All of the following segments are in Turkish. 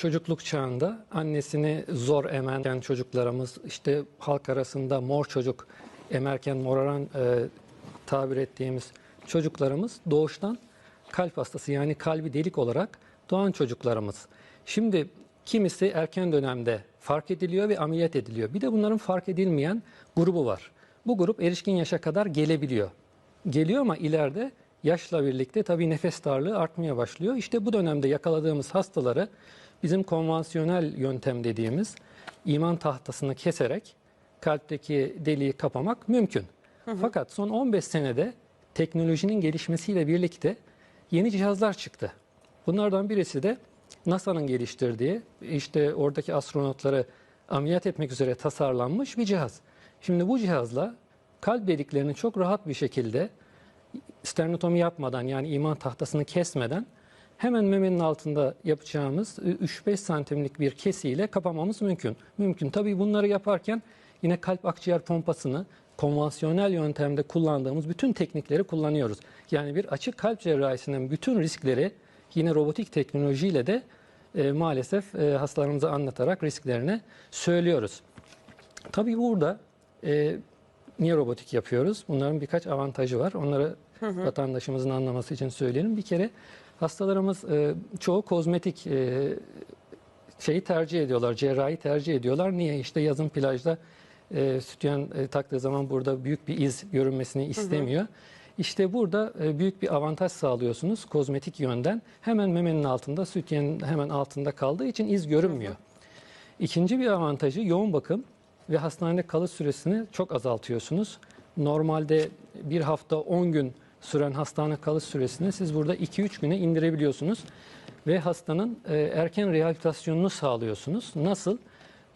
çocukluk çağında annesini zor emen çocuklarımız işte halk arasında mor çocuk emerken moraran e, tabir ettiğimiz çocuklarımız doğuştan kalp hastası yani kalbi delik olarak doğan çocuklarımız. Şimdi kimisi erken dönemde fark ediliyor ve ameliyat ediliyor. Bir de bunların fark edilmeyen grubu var. Bu grup erişkin yaşa kadar gelebiliyor. Geliyor ama ileride yaşla birlikte tabii nefes darlığı artmaya başlıyor. İşte bu dönemde yakaladığımız hastaları bizim konvansiyonel yöntem dediğimiz iman tahtasını keserek kalpteki deliği kapamak mümkün. Fakat son 15 senede teknolojinin gelişmesiyle birlikte yeni cihazlar çıktı. Bunlardan birisi de NASA'nın geliştirdiği işte oradaki astronotları ameliyat etmek üzere tasarlanmış bir cihaz. Şimdi bu cihazla kalp deliklerini çok rahat bir şekilde sternotomi yapmadan yani iman tahtasını kesmeden hemen memenin altında yapacağımız 3-5 santimlik bir kesiyle kapamamız mümkün. Mümkün. Tabii bunları yaparken yine kalp akciğer pompasını konvansiyonel yöntemde kullandığımız bütün teknikleri kullanıyoruz. Yani bir açık kalp cerrahisinin bütün riskleri yine robotik teknolojiyle de e, maalesef e, hastalarımıza anlatarak risklerini söylüyoruz. Tabii burada e, niye robotik yapıyoruz? Bunların birkaç avantajı var. Onları vatandaşımızın anlaması için söyleyelim. Bir kere hastalarımız e, çoğu kozmetik e, şeyi tercih ediyorlar, cerrahi tercih ediyorlar. Niye? İşte yazın plajda e, sütyen e, taktığı zaman burada büyük bir iz görünmesini istemiyor. İşte burada e, büyük bir avantaj sağlıyorsunuz kozmetik yönden. Hemen memenin altında, sütyenin hemen altında kaldığı için iz görünmüyor. İkinci bir avantajı yoğun bakım ve hastanede kalış süresini çok azaltıyorsunuz. Normalde bir hafta 10 gün süren hastane kalış süresini siz burada 2-3 güne indirebiliyorsunuz. Ve hastanın e, erken rehabilitasyonunu sağlıyorsunuz. Nasıl?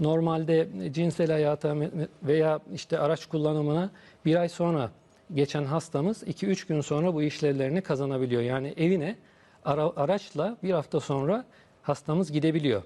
Normalde cinsel hayata veya işte araç kullanımına bir ay sonra geçen hastamız 2-3 gün sonra bu işlevlerini kazanabiliyor. Yani evine ara- araçla bir hafta sonra hastamız gidebiliyor.